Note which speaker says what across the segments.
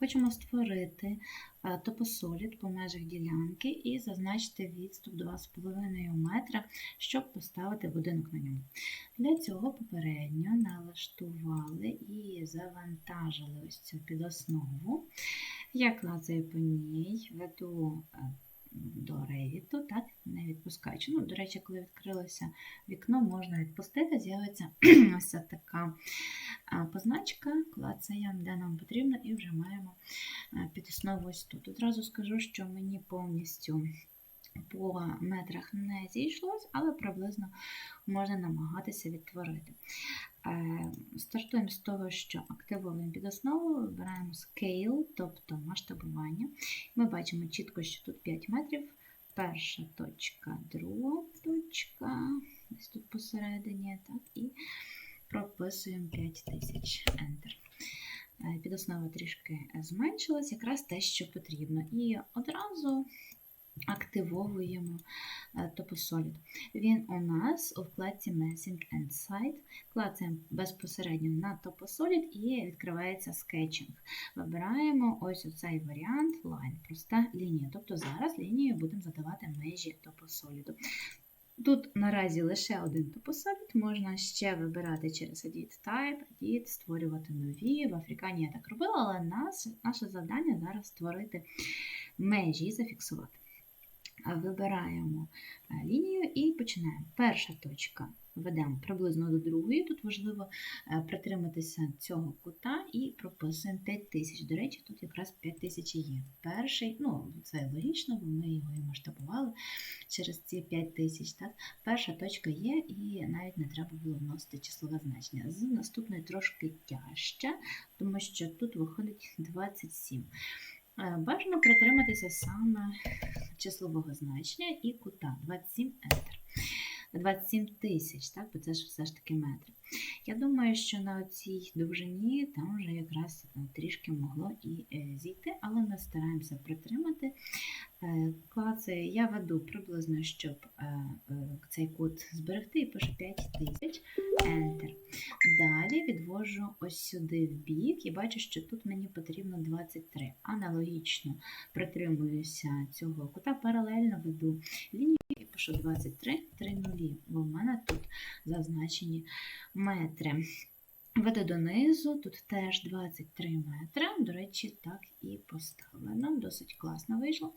Speaker 1: Хочемо створити е, топосолід по межах ділянки і зазначити відступ 2,5 метра, щоб поставити будинок на ньому. Для цього попередньо налаштували і завантажили ось цю підоснову. Я клацаю по ній, веду е, так. Ну, до речі, коли відкрилося вікно, можна відпустити, з'явиться ось така позначка, клацаємо, де нам потрібно, і вже маємо е, підоснову ось тут. Одразу скажу, що мені повністю по метрах не зійшлось, але приблизно можна намагатися відтворити. Е, Стартуємо з того, що активуємо під основу, вибираємо Scale, тобто масштабування. Ми бачимо чітко, що тут 5 метрів. Перша точка, друга точка, десь тут посередині, так, і прописуємо 5000 Enter. Е, Підоснова трішки зменшилась, якраз те, що потрібно. І одразу активовуємо е, Toposolid. Він у нас у вкладці Messing and Site. Клацаємо безпосередньо на Toposolid і відкривається скетчинг. Вибираємо ось оцей варіант Line, проста лінія. Тобто зараз лінією будемо задавати межі Toposolid. Тут наразі лише один топосолід, можна ще вибирати через Edit Type, Edit, створювати нові. В Африкані я так робила, але наше завдання зараз створити межі і зафіксувати. Вибираємо е, лінію і починаємо. Перша точка ведемо приблизно до другої. Тут важливо е, притриматися цього кута і прописуємо 5000. До речі, тут якраз 5000 є. Перший, ну це логічно, бо ми його і масштабували через ці 5000. Так? Перша точка є, і навіть не треба було вносити числове значення. З наступної трошки тяжче, тому що тут виходить 27. Е, Бажано притриматися саме числового значення і кута 27 Enter. 27 тисяч, так, бо це ж все ж таки метри. Я думаю, що на цій довжині там вже якраз е, трішки могло і е, зійти, але ми стараємося притримати. Е, я веду приблизно, щоб цей кут зберегти, і пишу 5000 Enter. Далі відвожу ось сюди в бік і бачу, що тут мені потрібно 23. Аналогічно притримуюся цього кута, паралельно веду лінію пишу 23 3 нулі, бо в мене тут зазначені метри. Веде донизу, тут теж 23 метри. До речі, так і поставлено. Досить класно вийшло.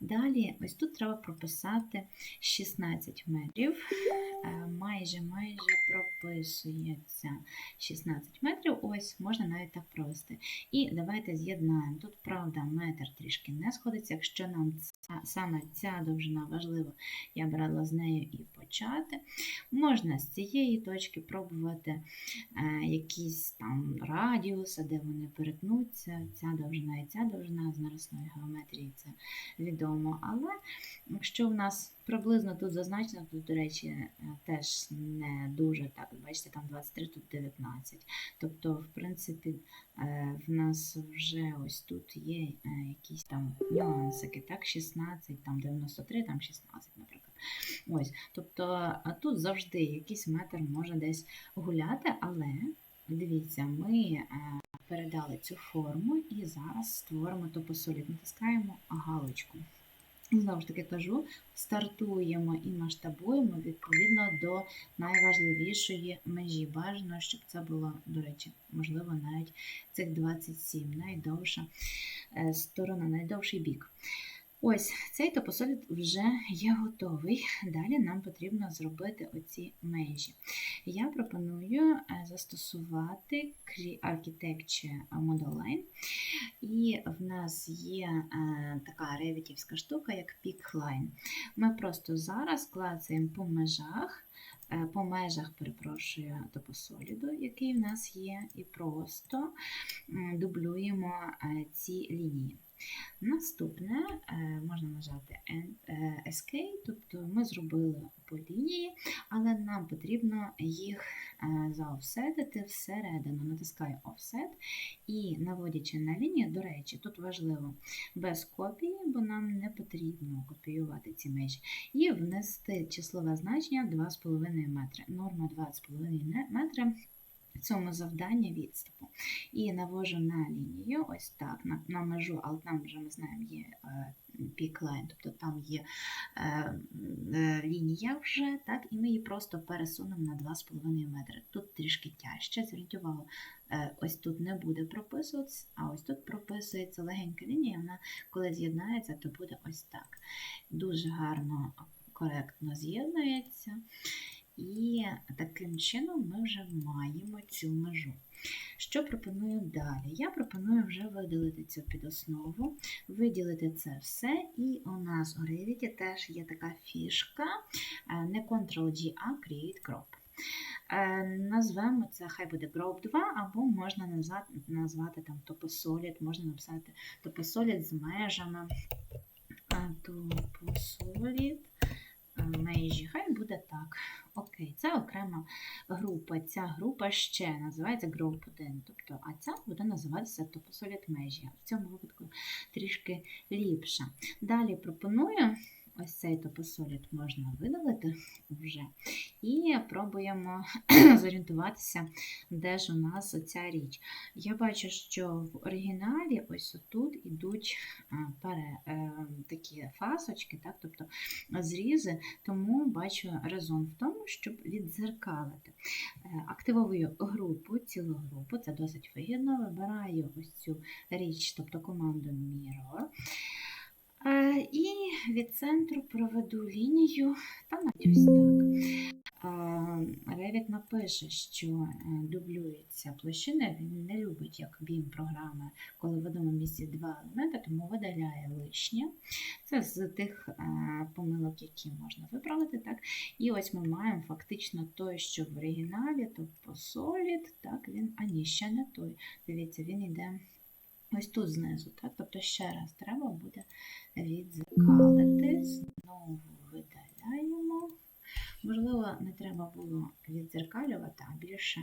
Speaker 1: Далі, ось тут треба прописати 16 метрів. Е, Майже майже прописується 16 метрів. Ось, можна навіть так провести. І давайте з'єднаємо. Тут, правда, метр трішки не сходиться. Якщо нам ця, саме ця довжина важлива, я б радила з нею і почати. Можна з цієї точки пробувати е, якісь там радіуси, де вони перетнуться. Ця довжина ця довжина з нарисної геометрії це відомо. Але якщо в нас приблизно тут зазначено, тут, до речі, е, теж не дуже так. Бачите, там 23, тут 19. Тобто, в принципі, е, в нас вже ось тут є е, якісь там нюансики, так, 16, там 93, там 16, наприклад. Ось, тобто тут завжди якийсь метр може десь гуляти, але дивіться, ми передали цю форму і зараз створимо топосолід. Натискаємо галочку. Знову ж таки кажу, стартуємо і масштабуємо відповідно до найважливішої межі. Бажано, щоб це було, до речі, можливо, навіть цих 27, найдовша е, сторона, найдовший бік. Ось цей топосолід вже є готовий. Далі нам потрібно зробити оці межі. Я пропоную е, застосувати Architecture Model Line. І в нас є е, така ревітівська штука, як Peak Line. Ми просто зараз клацаємо по межах. е, По межах, перепрошую, топосоліду, який в нас є, і просто дублюємо ці лінії. Наступне е, можна нажати N- е, Escape, тобто ми зробили по лінії, але нам потрібно їх е, заофсетити всередину. Натискаю Offset і наводячи на лінію, до речі, тут важливо без копії, бо нам не потрібно копіювати ці межі, і внести числове значення 2,5 метри. Норма 2,5 метри. Цьому завданні відступу. І навожу на лінію, ось так, на, на межу, але там вже ми знаємо, є е, піклайн, тобто там є е, е, лінія вже, так, і ми її просто пересунемо на 2,5 метри. Тут трішки тяжче, зверніть увагу, е, ось тут не буде прописуватися, а ось тут прописується легенька лінія, вона коли з'єднається, то буде ось так. Дуже гарно, коректно з'єднується. І таким чином ми вже маємо цю межу. Що пропоную далі? Я пропоную вже виділити цю підоснову, виділити це все, і у нас у Revit теж є така фішка, е, не Ctrl-G, а Create Group. Е, Назвемо це, хай буде Group 2, або можна назвати, назвати там Toposolid, можна написати Toposolid з межами. Е, Toposolid межі, хай буде так. Окей, це окрема група. Ця група ще називається Group 1, тобто, а ця буде називатися Toposolid межі. В цьому випадку трішки ліпше. Далі пропоную. Ось цей топосолід можна видалити вже. І пробуємо зорієнтуватися, де ж у нас оця річ. Я бачу, що в оригіналі ось тут ідуть пере, е, такі фасочки, так, тобто зрізи, тому бачу резон в тому, щоб віддзеркалити. Е, Активовую групу, цілу групу, це досить вигідно. Вибираю ось цю річ, тобто команду Mirror. Е, І від центру проведу лінію та ось так. Е, Revit напише, що е, дублюється площина, він не любить, як BIM програми, коли в одному місці два елементи, тому видаляє лишнє. Це з тих помилок, які можна виправити. Так? І ось ми маємо фактично той, що в оригіналі, тобто Solid, так, він, а ні, ще не той. Дивіться, він йде ось тут знизу. Так? Тобто ще раз треба буде відзеркалити, знову видаляємо. Можливо, не треба було відзеркалювати, а більше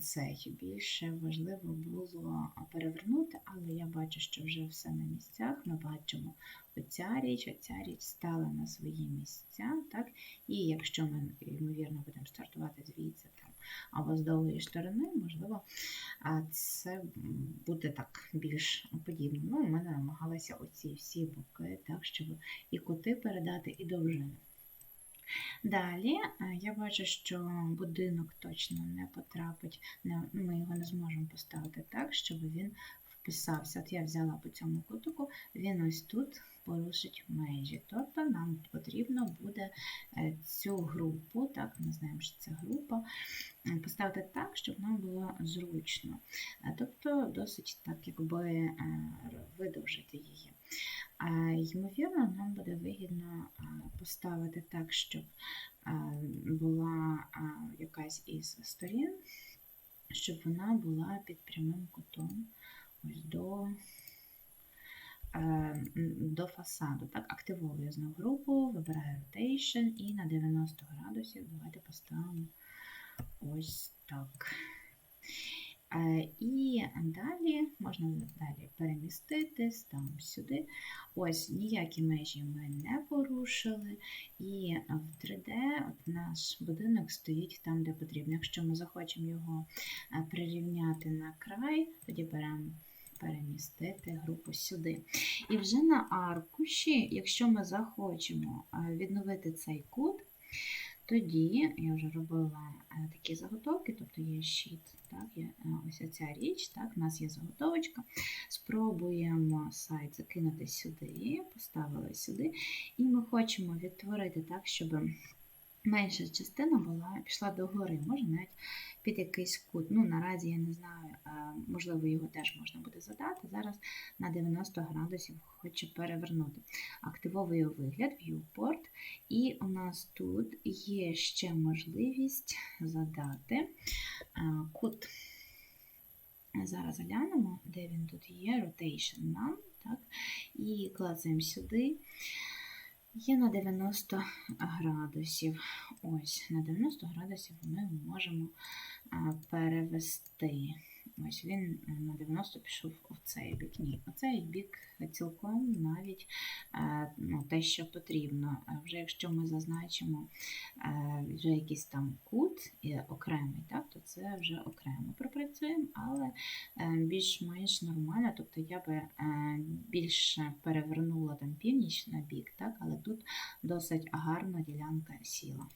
Speaker 1: цей, більше важливо було перевернути, але я бачу, що вже все на місцях. Ми бачимо оця річ, оця річ стала на свої місця. Так? І якщо ми, ймовірно, будемо стартувати звідси там, або з довгої сторони, можливо, це буде так більш подібно. Ну, ми намагалися оці всі боки, так, щоб і кути передати, і довжину. Далі я бачу, що будинок точно не потрапить, ми його не зможемо поставити так, щоб він вписався. От я взяла по цьому кутику, він ось тут порушить межі. Тобто нам потрібно буде е, цю групу, так, ми знаємо, що це група, е, поставити так, щоб нам було зручно. Е, Тобто досить так, якби видовжити її. Ймовірно, нам буде вигідно поставити так, щоб була якась із сторін, щоб вона була під прямим кутом до, е, до фасаду. Так, активовую знову групу, вибираю rotation і на 90 градусів давайте поставимо ось так. Е, І далі можна далі переміститись там сюди. Ось ніякі межі ми не порушили. І в 3D от наш будинок стоїть там, де потрібно. Якщо ми захочемо його е, прирівняти на край, тоді беремо перемістити групу сюди. І вже на аркуші, якщо ми захочемо е, відновити цей кут, тоді я вже робила е, такі заготовки, тобто є щит, так, є е, ось ця річ, так, у нас є заготовочка. Спробуємо сайт закинути сюди, поставили сюди, і ми хочемо відтворити так, щоб менша частина була, пішла догори, може навіть під якийсь кут. Ну, наразі я не знаю, можливо, його теж можна буде задати. Зараз на 90 градусів хочу перевернути. Активовую вигляд, viewport, і у нас тут є ще можливість задати кут. Зараз глянемо, де він тут є, rotation none, так, і клацаємо сюди. Є на 90 градусів. Ось, на 90 градусів ми можемо перевести. Ось він е, на 90 пішов в цей бік. Ні, оцей бік цілком навіть е, ну, те, що потрібно. Вже якщо ми зазначимо е, вже якийсь там кут окремий, так, то це вже окремо пропрацюємо, але більш-менш нормально. Тобто я би більше перевернула там північ на бік, так, але тут досить гарно ділянка сіла.